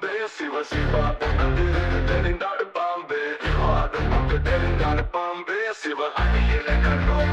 பாம்பே சிவ சிவா உனது தெரிந்தாடு பாம்பே. ஆடும் அங்கு தெரிந்தாடு பாம்பே சிவ. அடியில கண்டோம்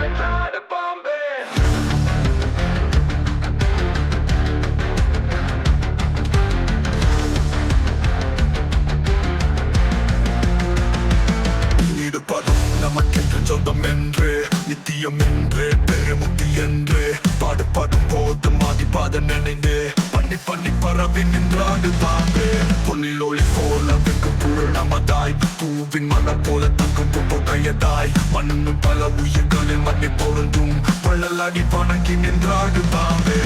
பரவி நின்றாடு தாங்கு பொன்னில் ஒளி போல வெங்கு புழு நமதாய். பூவின் மன போல தங்கும் புகையதாய் மண்ணு பல உயிர்களில் மண்ணி பொருந்தும். பள்ளலாடி வணங்கி நின்றாடு தாங்கு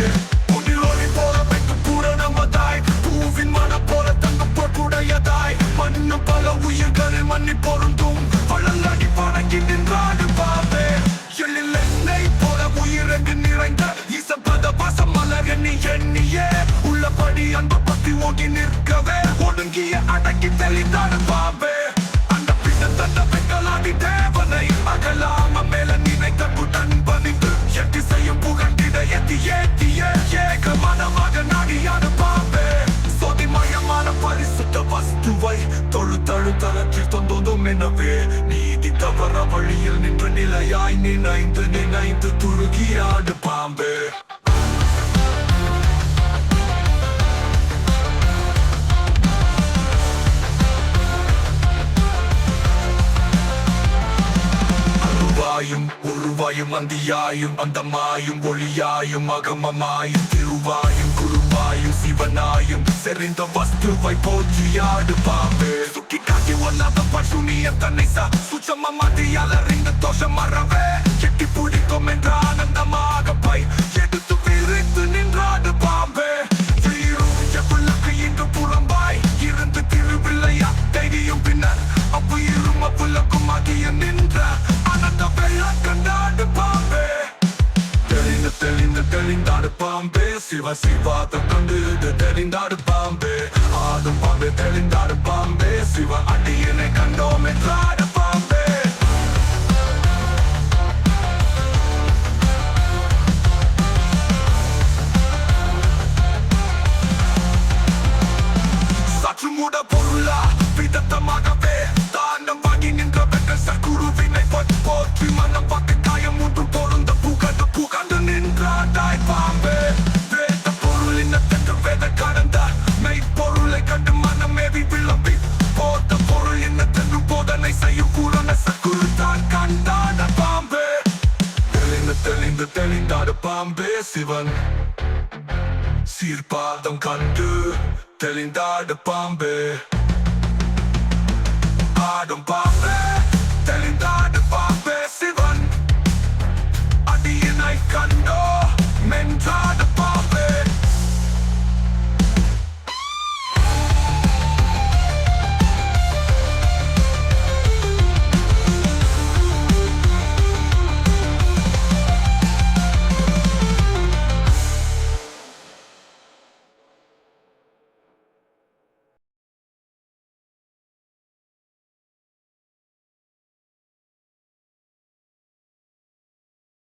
உள்ளபடி அன்பு பத்தி ஓட்டி நிற்கவே. ஒடுங்கிய அடக்கி தெளிந்தாடு பாபே. அந்த பின்ன தந்த பெண்களாடி தேவனை அகலாம மேல நினைத்த புடன் பணிந்து எட்டி செய்யும் புகண்டிட எத்தி ஏத்திய ஏக மனமாக நாடியாடு பாம்பே சொதிமயமான பரிசுத்த வஸ்துவை தொழு தழு தளத்தில் தொந்தோதும் எனவே நீதி தவற வழியில் நின்று நிலையாய் நினைந்து நினைந்து துருகியாடு பாம்பே. அருவாயும் உருவாயும் அந்தியாயும் அந்தமாயும் ஒளியாயும் அகமமாயும் திருவாயும் குருவாயும் சிவனாயும் செறிந்த வஸ்துவை போற்றியாடு பாம்பு. சுட்டி காட்டி ஒல்லாத பசுனிய தன்னை சா சுச்சம மதியால் அறிந்த தோஷம் மறவே. தெளிந்தாடு பாம்பே சிவ சிவாதம் கண்டு தெளிந்தாடு பாம்பே ஆடும் பாம்பே தெளிந்தாடு பாம்பே சிவ அடியினை கண்டோமே என்றாடு தெளிந்தாடு பாம்பே சிவன் சீர்பாதம் கண்டு தெளிந்தாடு பாம்பு ஆடும் பாம்பு தெளிந்தாடு